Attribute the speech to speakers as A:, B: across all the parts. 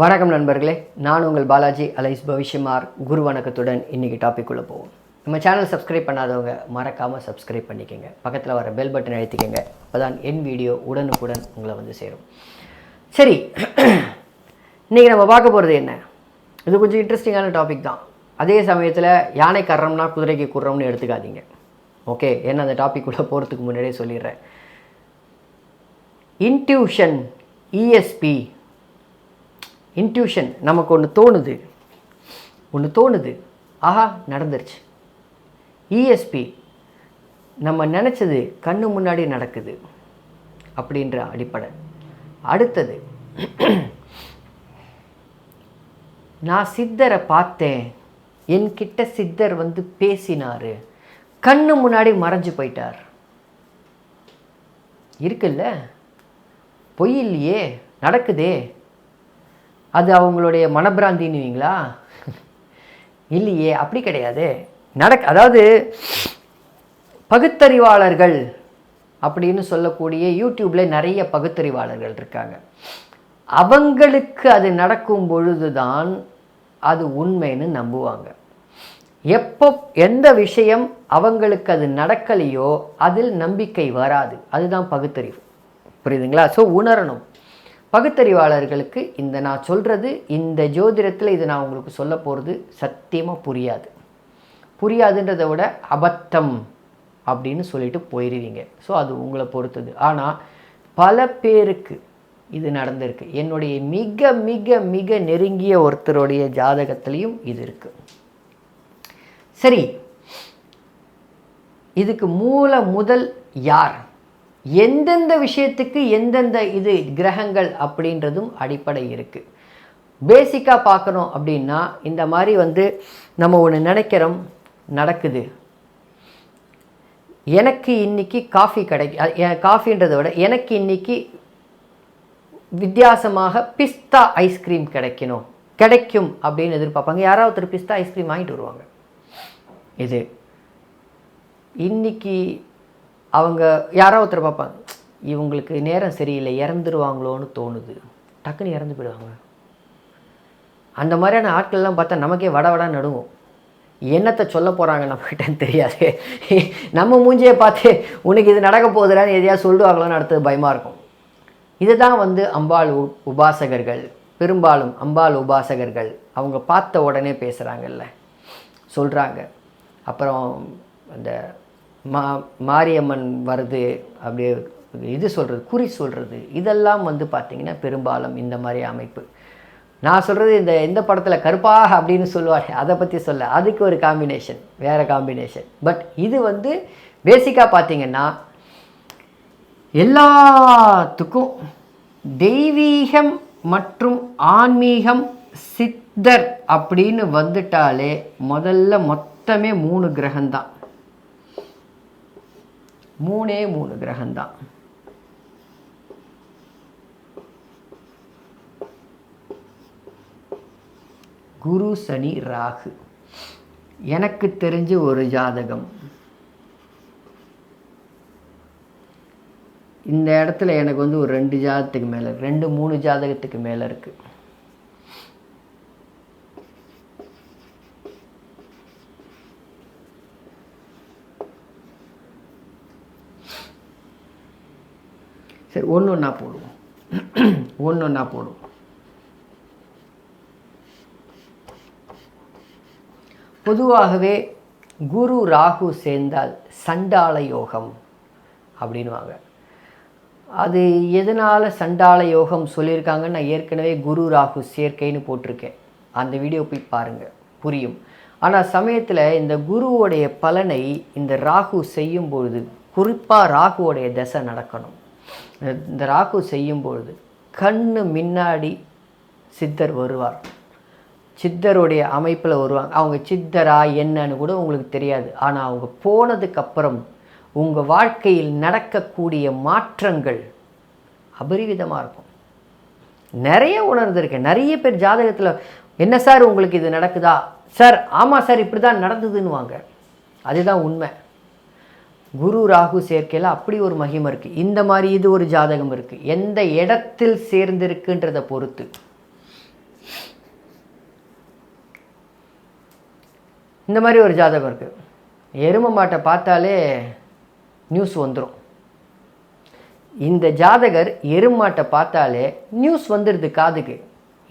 A: வணக்கம் நண்பர்களே நான் உங்கள் பாலாஜி அலைஸ் பவிஷ்யமார் குரு வணக்கத்துடன் இன்றைக்கி டாபிக் போவோம். நம்ம சேனல் சப்ஸ்கிரைப் பண்ணாதவங்க மறக்காமல் சப்ஸ்கிரைப் பண்ணிக்கோங்க. பக்கத்தில் வர பெல் பட்டன் அழுத்திக்கங்க. அப்போ தான் என் வீடியோ உடனுக்குடன் உங்களை வந்து சேரும். சரி இன்றைக்கி நம்ம பார்க்க போகிறது என்ன? இது கொஞ்சம் இன்ட்ரெஸ்டிங்கான டாபிக் தான். அதே சமயத்தில் யானை கர்றம்னா குதிரைக்கு குர்றம்னு எடுத்துக்காதீங்க. ஓகே என்ன அந்த டாபிக் உள்ள போகிறதுக்கு முன்னாடியே சொல்லிடுறேன். இன்ட்யூஷன் இஎஸ்பி இன்ட்யூஷன் நமக்கு ஒன்று தோணுது. ஒன்று தோணுது. ஆஹா நடந்துருச்சு. இஎஸ்பி நம்ம நினச்சது கண்ணு முன்னாடி நடக்குது அப்படின்ற அடிப்படை. அடுத்தது நான் சித்தரை பார்த்தேன். என்கிட்ட சித்தர் வந்து பேசினார். கண்ணு முன்னாடி மறைஞ்சு போயிட்டார். இருக்குல்ல? பொய் இல்லையே நடக்குதே. அது அவங்களுடைய மனப்பிராந்தின்னுவீங்களா இல்லையே அப்படி கிடையாது. நடக் அதாவது பகுத்தறிவாளர்கள் அப்படின்னு சொல்லக்கூடிய யூடியூப்பில் நிறைய பகுத்தறிவாளர்கள் இருக்காங்க. அவங்களுக்கு அது நடக்கும் பொழுதுதான் அது உண்மைன்னு நம்புவாங்க. எப்போ எந்த விஷயம் அவங்களுக்கு அது நடக்கலையோ அதில் நம்பிக்கை வராது. அதுதான் பகுத்தறிவு. புரியுதுங்களா? ஸோ உணரணும். பகுத்தறிவாளர்களுக்கு இந்த நான் சொல்கிறது இந்த ஜோதிடத்தில் இது நான் உங்களுக்கு சொல்ல போகிறது சத்தியமாக புரியாது. புரியாதுன்றதை விட அபத்தம் அப்படின்னு சொல்லிட்டு போயிடுவீங்க ஸோ அது உங்களை பொறுத்தது. ஆனால் பல பேருக்கு இது நடந்திருக்கு. என்னுடைய மிக மிக மிக நெருங்கிய ஒருத்தருடைய ஜாதகத்திலையும் இது இருக்குது சரி. இதுக்கு மூல முதல் யார்? எந்தெந்த விஷயத்துக்கு எந்தெந்த இது கிரகங்கள் அப்படின்றதும் அடிப்படை இருக்குது பேசிக்காக பார்க்கணும் அப்படின்னா இந்த மாதிரி வந்து நம்ம ஒன்று நினைக்கிறோம் நடக்குது. எனக்கு இன்னைக்கு காஃபி கிடைக்க காஃபின்றதை விட எனக்கு இன்னைக்கு வித்தியாசமாக பிஸ்தா ஐஸ்கிரீம் கிடைக்கணும். கிடைக்கும் அப்படின்னு எதிர்பார்ப்பாங்க. யாராவது ஒருத்தர் பிஸ்தா ஐஸ்கிரீம் வாங்கிட்டு வருவாங்க. இது. இன்னைக்கு அவங்க யாரோ ஒருத்தர் பார்ப்பாங்க இவங்களுக்கு நேரம் சரியில்லை இறந்துருவாங்களோன்னு தோணுது. டக்குன்னு இறந்து போயிடுவாங்க. அந்த மாதிரியான ஆட்கள்லாம் பார்த்தா நமக்கே வட வட நடுவோம் என்னத்தை சொல்ல போகிறாங்க நம்மகிட்டன்னு தெரியாது. நம்ம மூஞ்சியை பார்த்து உனக்கு இது நடக்க போகுதுடான்னு எதையா சொல்லுவாங்களோன்னு அடுத்தது பயமாக இருக்கும். இதுதான் வந்து அம்பாள் உ உபாசகர்கள் பெரும்பாலும் அம்பாள் உபாசகர்கள் அவங்க பார்த்த உடனே பேசுகிறாங்கல்ல சொல்கிறாங்க அப்புறம் அந்த மா மாரியம்மன் வருது அப்படியே இது சொல்கிறது குறி சொல்கிறது இதெல்லாம் வந்து பார்த்திங்கன்னா பெரும்பாலும் இந்த மாதிரி அமைப்பு. நான் சொல்கிறது இந்த எந்த படத்தில் கருப்பாக அப்படின்னு சொல்லுவாங்க அதை பற்றி சொல்ல. அதுக்கு ஒரு காம்பினேஷன் வேறு காம்பினேஷன் பட் இது வந்து பேசிக்காக பார்த்திங்கன்னா எல்லாத்துக்கும் தெய்வீகம் மற்றும் ஆன்மீகம் சித்தர் அப்படின்னு வந்துட்டாலே முதல்ல மொத்தமே மூணு கிரகம்தான். மூணே மூணு கிரகம்தான். குரு சனி ராகு. எனக்கு தெரிஞ்ச ஒரு ஜாதகம். இந்த இடத்துல எனக்கு வந்து ஒரு ரெண்டு ஜாதகத்துக்கு மேலே ரெண்டு மூணு ஜாதகத்துக்கு மேலே இருக்குது சரி ஒன்று ஒன்றா போடுவோம். ஒன்று ஒன்றா போடுவோம். பொதுவாகவே குரு ராகு சேர்ந்தால் சண்டாள யோகம் அப்படின்வாங்க அது எதனால் சண்டாள யோகம் சொல்லியிருக்காங்கன்னு நான் ஏற்கனவே குரு ராகு சேர்க்கைன்னு போட்டிருக்கேன். அந்த வீடியோ போய் பாருங்கள் புரியும். ஆனால் சமயத்தில் இந்த குருவோடைய பலனை இந்த ராகு செய்யும் பொழுது குறிப்பாக ராகுவோடைய தசை நடக்கணும். இந்த ராகு செய்யும் பொழுது கண்ணு முன்னாடி சித்தர் வருவார். சித்தருடைய அமைப்பில் வருவாங்க. அவங்க சித்தரா என்னன்னு கூட உங்களுக்கு தெரியாது. ஆனால் அவங்க போனதுக்கப்புறம் உங்கள் வாழ்க்கையில் நடக்கக்கூடிய மாற்றங்கள் அபரிவிதமாக இருக்கும். நிறைய உணர்ந்திருக்கேன். நிறைய பேர் ஜாதகத்தில் என்ன சார் உங்களுக்கு இது நடக்குதா? சார் ஆமாம் சார் இப்படி தான் நடந்ததுன்னுவாங்க. அதுதான் உண்மை. குரு ராகு சேர்க்கையில் அப்படி ஒரு மகிமை இருக்குது இந்த மாதிரி இது ஒரு ஜாதகம் இருக்குது எந்த இடத்தில் சேர்ந்திருக்குன்றதை பொறுத்து. இந்த மாதிரி ஒரு ஜாதகம் இருக்குது எரும மாட்டை பார்த்தாலே நியூஸ் வந்துடும் இந்த ஜாதகர் எருமாட்டை பார்த்தாலே நியூஸ் வந்துடுது காதுக்கு.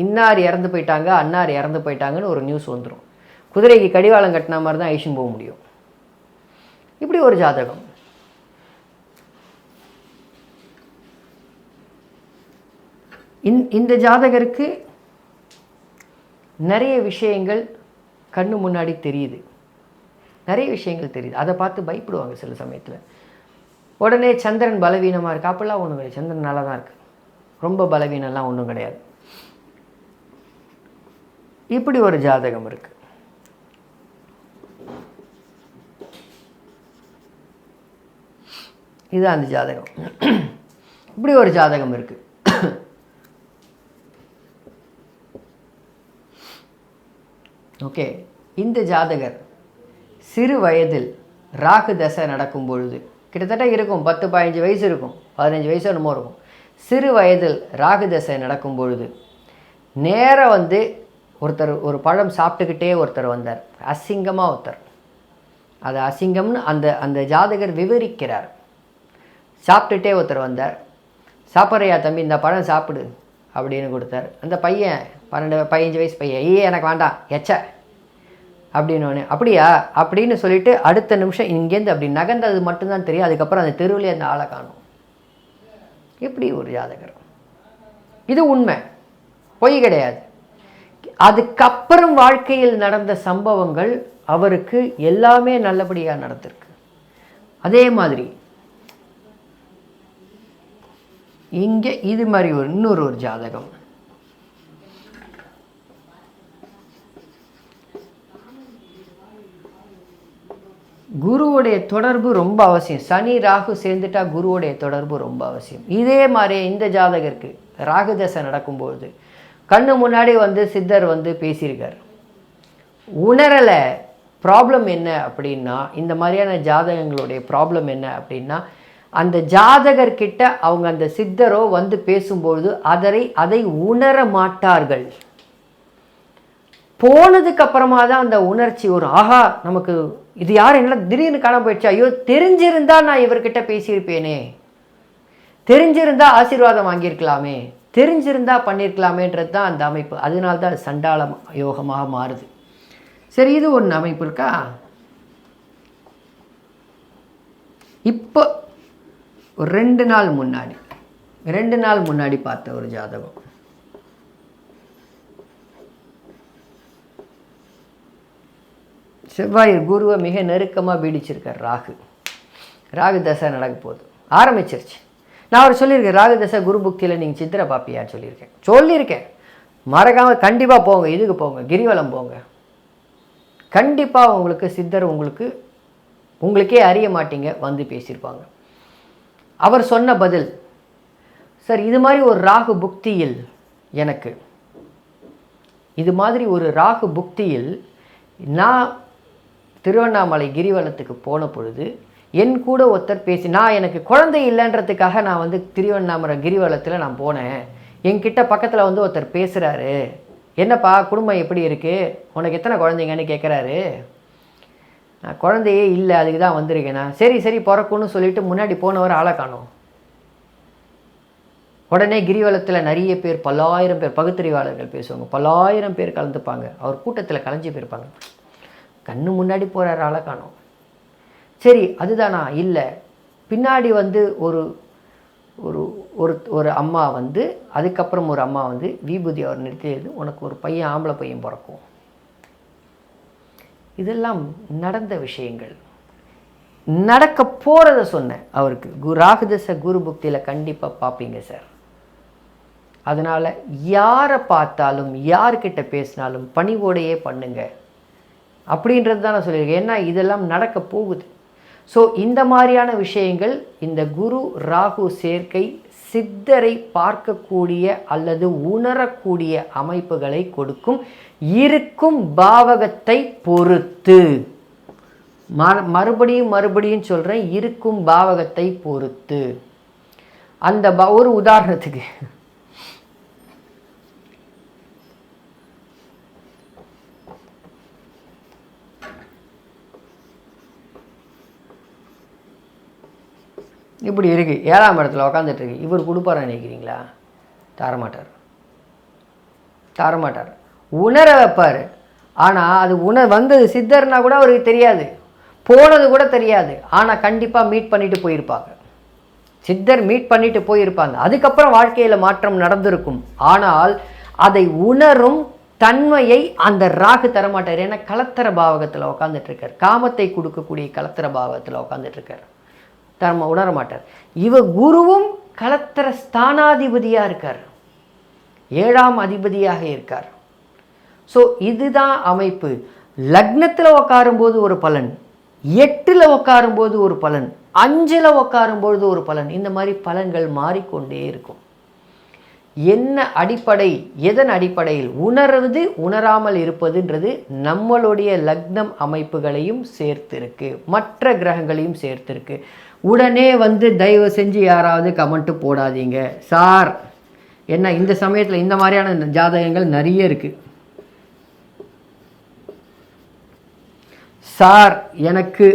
A: இன்னார் இறந்து போயிட்டாங்க அன்னார் இறந்து போயிட்டாங்கன்னு ஒரு நியூஸ் வந்துடும் குதிரைக்கு கடிவாளம் கட்டின மாதிரி தான் ஐஷன் போக முடியும். இப்படி ஒரு ஜாதகம். இந் இந்த ஜாதகருக்கு நிறைய விஷயங்கள் கண்ணு முன்னாடி தெரியுது. நிறைய விஷயங்கள் தெரியுது. அதை பார்த்து பயப்படுவாங்க சில சமயத்தில். உடனே சந்திரன் பலவீனமாக இருக்கு. அப்போல்லாம் ஒன்றும் கிடையாது. சந்திரன் நல்லா தான் இருக்குது ரொம்ப பலவீனம்லாம் ஒன்றும் கிடையாது. இப்படி ஒரு ஜாதகம் இருக்குது இதுதான் அந்த ஜாதகம். இப்படி ஒரு ஜாதகம் இருக்கு. ஓகே இந்த ஜாதகர் சிறு வயதில் ராகு தசை நடக்கும் பொழுது கிட்டத்தட்ட இருக்கும் பத்து பதினஞ்சு வயசு இருக்கும் பதினஞ்சு வயசு என்னமோ இருக்கும். சிறு வயதில் ராகு தசை நடக்கும் பொழுது நேராக வந்து ஒருத்தர் ஒரு பழம் சாப்பிட்டுக்கிட்டே ஒருத்தர் வந்தார். அசிங்கமாக ஒருத்தர். அது அசிங்கம்னு அந்த அந்த ஜாதகர் விவரிக்கிறார். சாப்பிட்டுட்டே ஒருத்தர் வந்தார். சாப்பிட்றியா தம்பி இந்த பழம் சாப்பிடு அப்படின்னு கொடுத்தார். அந்த பையன் பன்னெண்டு பதினஞ்சு வயசு பையன் ஐயே எனக்கு வேண்டாம் எச்ச அப்படின்னு ஒன்று அப்படியா? அப்படின்னு சொல்லிட்டு அடுத்த நிமிஷம் இங்கேருந்து அப்படி நகர்ந்தது மட்டும்தான் தெரியும். அதுக்கப்புறம் அந்த தெருவிலே அந்த ஆளை காணும். இப்படி ஒரு ஜாதகர். இது உண்மை. பொய் கிடையாது. அதுக்கப்புறம் வாழ்க்கையில் நடந்த சம்பவங்கள் அவருக்கு எல்லாமே நல்லபடியாக நடந்திருக்கு. அதே மாதிரி இங்கே இது மாதிரி ஒரு இன்னொரு ஒரு ஜாதகம். குருவுடைய தொடர்பு ரொம்ப அவசியம். சனி ராகு சேர்ந்துட்டா குருவுடைய தொடர்பு ரொம்ப அவசியம். இதே மாதிரி இந்த ஜாதகருக்கு ராகு தசை நடக்கும்போது கண்ணு முன்னாடி வந்து சித்தர் வந்து பேசியிருக்கார். உணரலை ப்ராப்ளம் என்ன அப்படின்னா இந்த மாதிரியான ஜாதகங்களுடைய ப்ராப்ளம் என்ன அப்படின்னா அந்த ஜாதகர்கிட்ட அவங்க அந்த சித்தரோ வந்து பேசும்பொழுது அதரை அதை உணர மாட்டார்கள். போனதுக்கு அப்புறமா தான் அந்த உணர்ச்சி ஒரு ஆஹா நமக்கு இது யார் என்ன திடீர்னு காண போயிடுச்சு? ஐயோ தெரிஞ்சிருந்தா நான் இவர்கிட்ட பேசியிருப்பேனே. தெரிஞ்சிருந்தா ஆசீர்வாதம் வாங்கியிருக்கலாமே. தெரிஞ்சிருந்தா பண்ணியிருக்கலாமேன்றது தான் அந்த அமைப்பு. அதனால தான் அது சண்டாள யோகமாக மாறுது. சரி இது ஒன்று அமைப்பு இருக்கா? இப்போ ஒரு ரெண்டு நாள் முன்னாடி ரெண்டு நாள் முன்னாடி பார்த்த ஒரு ஜாதகம். செவ்வாய் குருவை மிக நெருக்கமாக பீடிச்சிருக்கார் ராகு. ராகு தசை நடக்க போகுது. ஆரம்பிச்சிருச்சு. நான் அவர் சொல்லியிருக்கேன் ராகு தசை குரு புக்தியில் நீங்கள் சித்திரை பாப்பியான்னு சொல்லியிருக்கேன். சொல்லியிருக்கேன். மறக்காமல் கண்டிப்பாக போங்க இதுக்கு போங்க கிரிவலம் போங்க. கண்டிப்பாக உங்களுக்கு சித்தர் உங்களுக்கு உங்களுக்கே அறிய மாட்டீங்க வந்து பேசியிருப்பாங்க. அவர் சொன்ன பதில் சார் இது மாதிரி ஒரு ராகு புக்தியில் எனக்கு இது மாதிரி ஒரு ராகு புக்தியில் நான் திருவண்ணாமலை கிரிவலத்துக்கு போன பொழுது என் கூட ஒருத்தர் பேசி நான் எனக்கு குழந்தை இல்லைன்றதுக்காக நான் வந்து திருவண்ணாமலை கிரிவலத்தில் நான் போனேன். என்கிட்ட பக்கத்தில் வந்து ஒருத்தர் பேசுகிறாரு என்னப்பா குடும்பம் எப்படி இருக்குது உனக்கு எத்தனை குழந்தைங்கன்னு கேட்குறாரு குழந்தையே இல்லை அதுக்கு தான் வந்திருக்கேனா? சரி சரி பிறக்கும்னு சொல்லிட்டு முன்னாடி போனவர் ஆளை காணும். உடனே கிரிவலத்தில் நிறைய பேர் பல்லாயிரம் பேர் பகுத்தறிவாளர்கள் பேசுவாங்க. பல்லாயிரம் பேர் கலந்துப்பாங்க. அவர் கூட்டத்தில் கலைஞ்சு போயிருப்பாங்க. கண்ணு முன்னாடி போகிறார் ஆளை காணும். சரி அதுதானா? இல்லை. பின்னாடி வந்து ஒரு ஒரு ஒரு ஒரு அம்மா வந்து அதுக்கப்புறம் ஒரு அம்மா வந்து விபூதி அவர் நிறுத்தியது. உனக்கு ஒரு பையன் ஆம்பளை பையன் பிறக்கும். இதெல்லாம் நடந்த விஷயங்கள். நடக்க போகிறத சொன்னேன் அவருக்கு. குரு ராகுதச குரு புக்தியில் கண்டிப்பாக பார்ப்பீங்க சார் அதனால் யாரை பார்த்தாலும் யார்கிட்ட பேசினாலும் பணிவோடையே பண்ணுங்க. அப்படின்றது தான் நான் சொல்லியிருக்கேன். ஏன்னா இதெல்லாம் நடக்க போகுது. ஸோ இந்த மாதிரியான விஷயங்கள் இந்த குரு ராகு சேர்க்கை சித்தரை பார்க்கக்கூடிய அல்லது உணரக்கூடிய அமைப்புகளை கொடுக்கும் இருக்கும் பாவகத்தை பொறுத்து. ம- மறுபடியும் மறுபடியும் சொல்கிறேன் இருக்கும் பாவகத்தை பொறுத்து. அந்த ப ஒரு உதாரணத்துக்கு. இப்படி இருக்குது ஏழாம் இடத்துல உக்காந்துட்டுருக்கு. இவர் கொடுப்பாரா நினைக்கிறீங்களா? தரமாட்டார். தரமாட்டார். உணர வைப்பார். ஆனால் அது உண வந்தது சித்தர்னா கூட அவருக்கு தெரியாது. போனது கூட தெரியாது. ஆனால் கண்டிப்பாக மீட் பண்ணிட்டு போயிருப்பாங்க. சித்தர் மீட் பண்ணிட்டு போயிருப்பாங்க. அதுக்கப்புறம் வாழ்க்கையில் மாற்றம் நடந்திருக்கும். ஆனால் அதை உணரும் தன்மையை அந்த ராகு தரமாட்டார். ஏன்னா கலத்தர பாவகத்தில் உட்காந்துட்ருக்கார் காமத்தை கொடுக்கக்கூடிய கலத்தர பாவகத்தில் உட்காந்துட்டு இருக்கார் தர்ம உணர மாட்டார். இவ குருவும் கலத்தர ஸ்தானாதிபதியாக இருக்கார். ஏழாம் அதிபதியாக இருக்கார். ஸோ இதுதான் அமைப்பு. லக்னத்தில் உட்காரும்போது ஒரு பலன் எட்டில் உட்காரும்போது ஒரு பலன் அஞ்சில் உட்காரும்பொழுது ஒரு பலன். இந்த மாதிரி பலன்கள் மாறிக்கொண்டே இருக்கும். என்ன அடிப்படை எதன் அடிப்படையில்? உணர்வது உணராமல் இருப்பதுன்றது நம்மளுடைய லக்னம் அமைப்புகளையும் சேர்த்திருக்கு. மற்ற கிரகங்களையும் சேர்த்திருக்கு. உடனே வந்து தயவு செஞ்சு யாராவது கமெண்ட்டு போடாதீங்க. சார் என்ன இந்த சமயத்தில் இந்த மாதிரியான ஜாதகங்கள் நிறைய இருக்குது சார் எனக்கு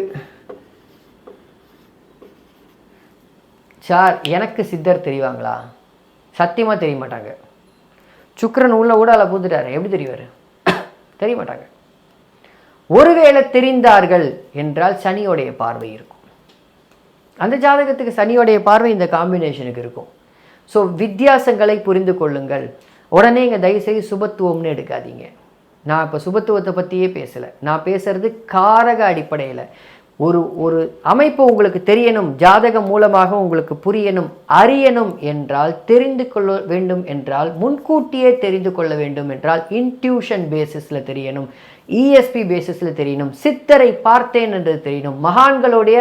A: சார் எனக்கு சித்தர் தெரிவாங்களா? சத்தியமாக தெரிய மாட்டாங்க சுக்கரன் உள்ள ஊடால பூந்துட்டாரு எப்படி தெரிவார் தெரிய மாட்டாங்க ஒருவேளை தெரிந்தார்கள் என்றால் சனியோடைய பார்வை இருக்கும். அந்த ஜாதகத்துக்கு சனியோடைய பார்வை இந்த காம்பினேஷனுக்கு இருக்கும். ஸோ வித்தியாசங்களை புரிந்து கொள்ளுங்கள். உடனே இங்கே தயவுசெய்து சுபத்துவம்னு எடுக்காதீங்க. நான் இப்போ சுபத்துவத்தை பற்றியே பேசலை. நான் பேசுறது காரக அடிப்படையில். ஒரு ஒரு அமைப்பு உங்களுக்கு தெரியணும் ஜாதகம் மூலமாக உங்களுக்கு புரியணும் அறியணும் என்றால் தெரிந்து கொள்ள வேண்டும் என்றால் முன்கூட்டியே தெரிந்து கொள்ள வேண்டும் என்றால் இன்ட்யூஷன் பேசிஸில் தெரியணும் இஎஸ்பி பேசிஸில் தெரியணும் சித்தரை பார்த்தேன் என்று தெரியணும் மகான்களுடைய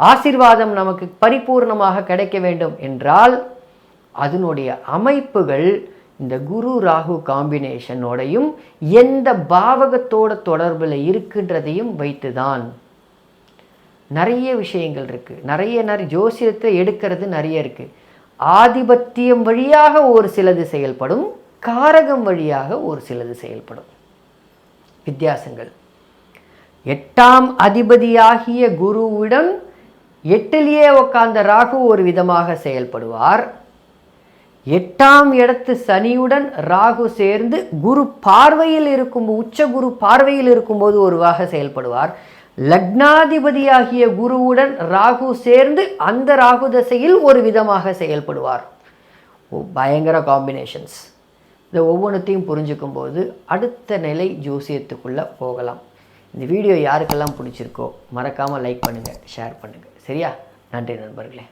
A: ஆசீர்வாதம் நமக்கு பரிபூர்ணமாக கிடைக்க வேண்டும் என்றால் அதனுடைய அமைப்புகள் இந்த குரு ராகு காம்பினேஷனோடையும் எந்த பாவகத்தோட தொடர்பில் இருக்கின்றதையும் வைத்துதான். நிறைய விஷயங்கள் இருக்குது நிறைய நிறைய ஜோசியத்தை எடுக்கிறது நிறைய இருக்குது ஆதிபத்தியம் வழியாக ஒரு சிலது செயல்படும் காரகம் வழியாக ஒரு சிலது செயல்படும். வித்தியாசங்கள். எட்டாம் அதிபதியாகிய குருவுடன் எட்டிலேயே உட்கார்ந்த ராகு ஒரு விதமாக செயல்படுவார். எட்டாம் இடத்து சனியுடன் ராகு சேர்ந்து குரு பார்வையில் இருக்கும் உச்ச குரு பார்வையில் இருக்கும்போது ஒருவாக செயல்படுவார். லக்னாதிபதியாகிய குருவுடன் ராகு சேர்ந்து அந்த ராகு தசையில் ஒரு விதமாக செயல்படுவார். ஓ பயங்கர காம்பினேஷன்ஸ் இந்த ஒவ்வொன்றத்தையும் புரிஞ்சுக்கும் போது அடுத்த நிலை ஜோசியத்துக்குள்ளே போகலாம். இந்த வீடியோ யாருக்கெல்லாம் பிடிச்சிருக்கோ மறக்காமல் லைக் பண்ணுங்கள் ஷேர் பண்ணுங்கள் சரியா? நன்றி நண்பர்களே.